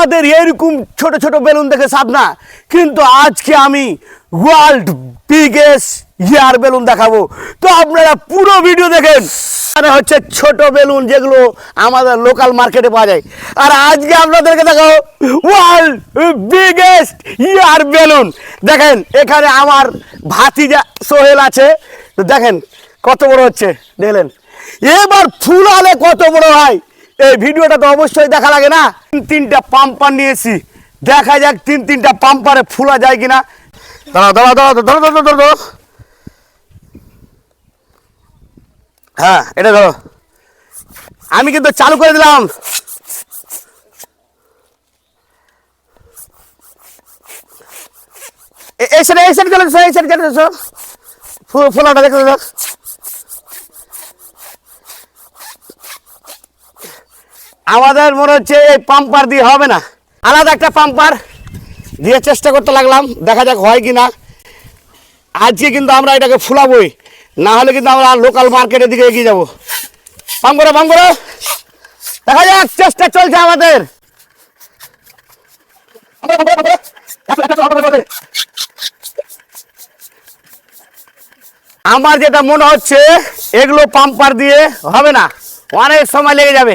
আমাদের এরকম ছোট ছোট বেলুন দেখে সাপ না। কিন্তু আজকে আমি ওয়ার্ল্ড বিগেস্ট ইয়ার বেলুন দেখাবো। তো আপনারা পুরো ভিডিও দেখেন। মানে হচ্ছে ছোট বেলুন যেগুলো আমাদের লোকাল মার্কেটে পাওয়া যায়। আর আজকে আপনাদেরকে দেখাবো ওয়ার্ল্ড বিগেস্ট ইয়ার বেলুন। দেখেন, এখানে আমার ভাতিজা সোহেল আছে। তো দেখেন, কত বড় হচ্ছে, দেখলেন। এবার ফুল হলে কত বড় হয়? এই ভিডিওটা তো অবশ্যই দেখা লাগে না। তিন, তিনটা পাম্পার নিয়েছি। দেখা যাক তিন, তিনটা পাম্পারে ফুলা যায় কিনা। দাঁড়া দাঁড়া দাঁড়া ধরো ধরো ধরো ধরো হ্যাঁ এটা ধরো। আমি কিন্তু চালু করে দিলাম। এই সাইডে, এই সাইড চলে এই সাইড চলে ফোলাটা দেখো আমাদের মনে হচ্ছে এই পাম্পার দিয়ে হবে না। আলাদা একটা পাম্পার দিয়ে চেষ্টা করতে লাগলাম, দেখা যাক হয় কি না আজকে কিন্তু আমরা এটাকে ফুলাবই, না হলে কিন্তু আমরা লোকাল মার্কেটের দিকে এগিয়ে যাব। পাম করো করো দেখা যাক, চেষ্টা চলছে আমাদের। আমার যেটা মনে হচ্ছে, এগুলো পাম্পার দিয়ে হবে না। অনেক সময় লেগে যাবে।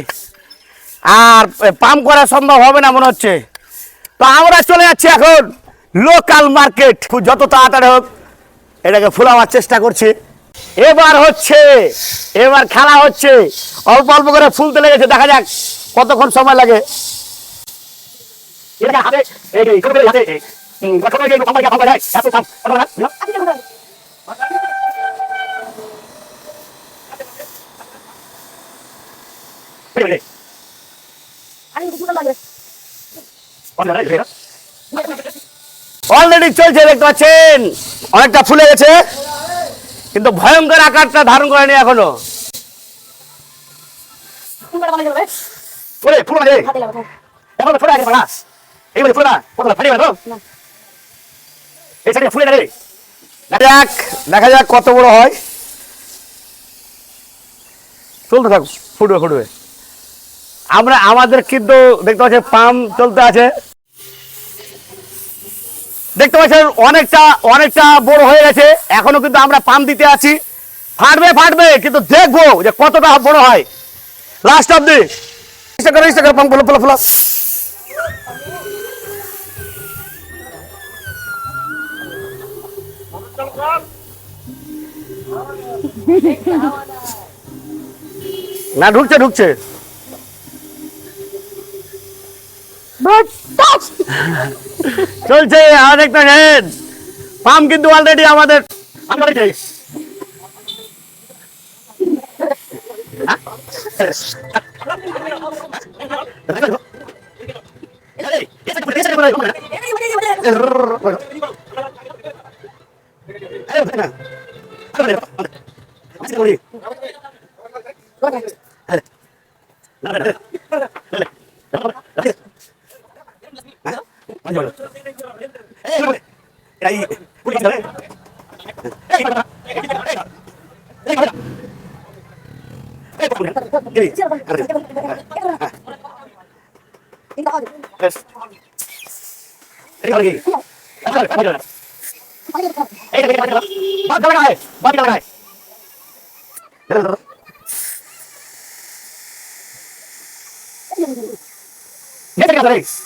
আর পাম্প করা সম্ভব হবে না মনে হচ্ছে। তো আমরা চলে যাচ্ছি এখন লোকাল মার্কেট খুব যত তাড়াতাড়ি হোক এটাকে ফুলাবার চেষ্টা করছি। এবার হচ্ছে এবার খেলা হচ্ছে। অল্প অল্প করে ফুলতে লেগেছে দেখা যাক কতক্ষণ সময় লাগে। এটাকে হাতে এই অলরেডি চলছে, দেখতে পাচ্ছেন? অনেকটা ফুলে গেছে, কিন্তু ভয়ঙ্কর আকারটা ধারণ করেনি এখনও। দেখা যাক কত বড় হয়। চলতে থাক, ফুটবে ফুটবে। আমরা আমাদের কিন্তু দেখতে পাচ্ছি পাম্প চলতে আছে। দেখতে পাচ্ছেন অনেকটা অনেকটা বড় হয়ে গেছে। এখনও কিন্তু আমরা পাম্প দিতে আছি। ফাটবে ফাটবে, কিন্তু দেখব যে কতটা বড় হয়। লাস্ট অব্দি পাম্প না, ঢুকছে ঢুকছে। চলছে আর একটা হেড পাম কিন্তু অলরেডি আমাদের আমরা রেখে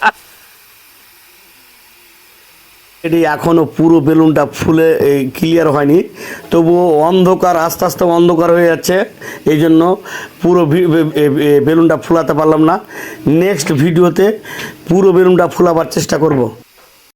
এটি এখনও পুরো বেলুনটা ফুলে ক্লিয়ার হয়নি। তবুও অন্ধকার, আস্তে আস্তে অন্ধকার হয়ে যাচ্ছে। এই জন্য পুরো বেলুনটা ফুলাতে পারলাম না। নেক্সট ভিডিওতে পুরো বেলুনটা ফুলাবার চেষ্টা করব।